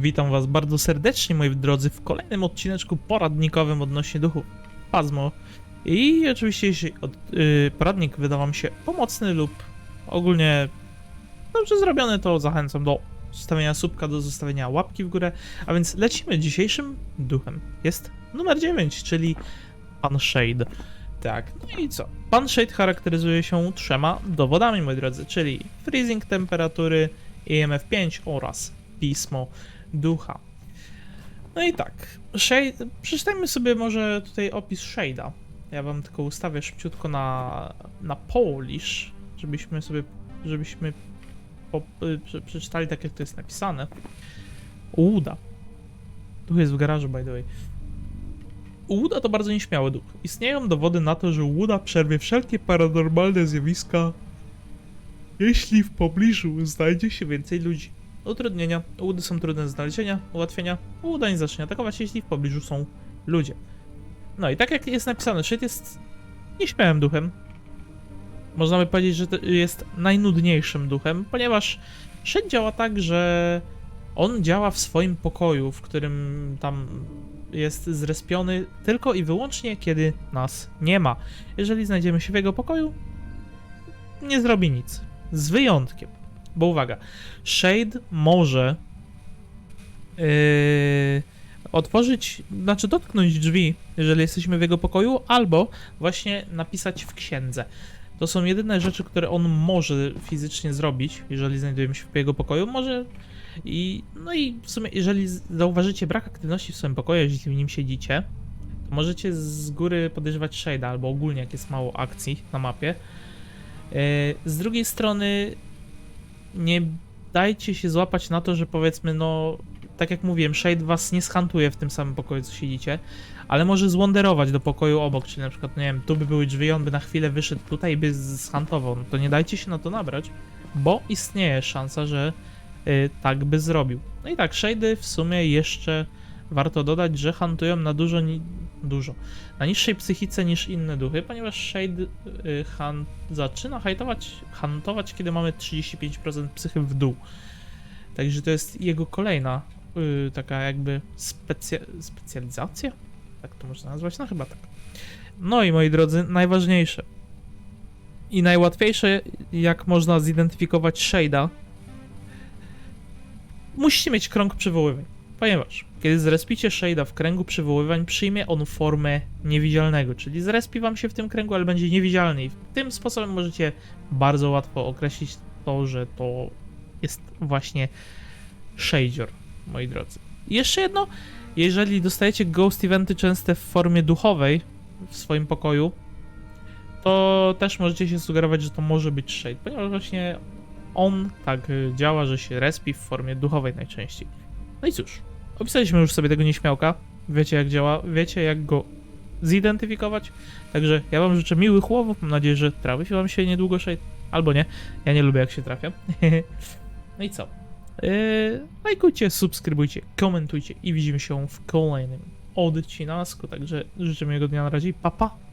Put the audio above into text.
Witam was bardzo serdecznie, moi drodzy, w kolejnym odcineczku poradnikowym odnośnie duchów Pazmo. I oczywiście, jeśli od, yy, poradnik wyda wam się pomocny lub ogólnie dobrze zrobiony, to zachęcam do zostawienia subka, do zostawienia łapki w górę. A więc lecimy dzisiejszym duchem. Jest numer 9, czyli Pan Shade. Tak, no i co? Pan Shade charakteryzuje się trzema dowodami, moi drodzy, czyli freezing temperatury, EMF 5 oraz pismo ducha. No i tak, shade, przeczytajmy sobie może tutaj opis Shade'a. Ja wam tylko ustawię szybciutko na, na Polish, żebyśmy sobie, żebyśmy po, prze, przeczytali tak jak to jest napisane. Uda. Duch jest w garażu, by the way. Łuda to bardzo nieśmiały duch. Istnieją dowody na to, że Łuda przerwie wszelkie paranormalne zjawiska, jeśli w pobliżu znajdzie się więcej ludzi. Utrudnienia. Łudy są trudne do znalezienia. Ułatwienia. Łuda nie zacznie atakować, jeśli w pobliżu są ludzie. No i tak jak jest napisane, Shade jest nieśmiałym duchem. Można by powiedzieć, że jest najnudniejszym duchem, ponieważ Shade działa tak, że on działa w swoim pokoju, w którym tam jest zrespiony tylko i wyłącznie, kiedy nas nie ma. Jeżeli znajdziemy się w jego pokoju, nie zrobi nic. Z wyjątkiem. Bo uwaga, Shade może yy, otworzyć, znaczy dotknąć drzwi, jeżeli jesteśmy w jego pokoju, albo właśnie napisać w księdze. To są jedyne rzeczy, które on może fizycznie zrobić, jeżeli znajdujemy się w jego pokoju. Może i no i w sumie, jeżeli zauważycie brak aktywności w swoim pokoju, jeśli w nim siedzicie, to możecie z góry podejrzewać Shade'a, albo ogólnie jak jest mało akcji na mapie. Yy, Z drugiej strony nie dajcie się złapać na to, że powiedzmy, no, tak jak mówiłem, Shade was nie schantuje w tym samym pokoju, co siedzicie, ale może zwanderować do pokoju obok, czyli na przykład, no nie wiem, tu by były drzwi, on by na chwilę wyszedł tutaj i by schantował, no to nie dajcie się na to nabrać, bo istnieje szansa, że y, tak by zrobił. No i tak, Shade'y w sumie jeszcze warto dodać, że hantują na dużo, ni- dużo, na niższej psychice niż inne duchy, ponieważ Shade y, han- zaczyna hajtować, hantować, kiedy mamy 35% psychy w dół. Także to jest jego kolejna y, taka jakby specja- specjalizacja? Tak to można nazwać? No chyba tak. No i moi drodzy, najważniejsze i najłatwiejsze, jak można zidentyfikować Shade'a, musicie mieć krąg przywoływań. Ponieważ kiedy zrespicie Shade'a w kręgu przywoływań, przyjmie on formę niewidzialnego, czyli zrespi wam się w tym kręgu, ale będzie niewidzialny i tym sposobem możecie bardzo łatwo określić to, że to jest właśnie Shader, moi drodzy. Jeszcze jedno, jeżeli dostajecie ghost eventy częste w formie duchowej w swoim pokoju, to też możecie się sugerować, że to może być Shade, ponieważ właśnie on tak y, działa, że się respi w formie duchowej najczęściej. No i cóż, opisaliśmy już sobie tego nieśmiałka, wiecie jak działa, wiecie jak go zidentyfikować, także ja wam życzę miłych łowów, mam nadzieję, że trafi wam się niedługo Shade, albo nie, ja nie lubię jak się trafia. no i co? Yy, lajkujcie, subskrybujcie, komentujcie i widzimy się w kolejnym odcinasku, także życzę miłego dnia na razie i pa pa!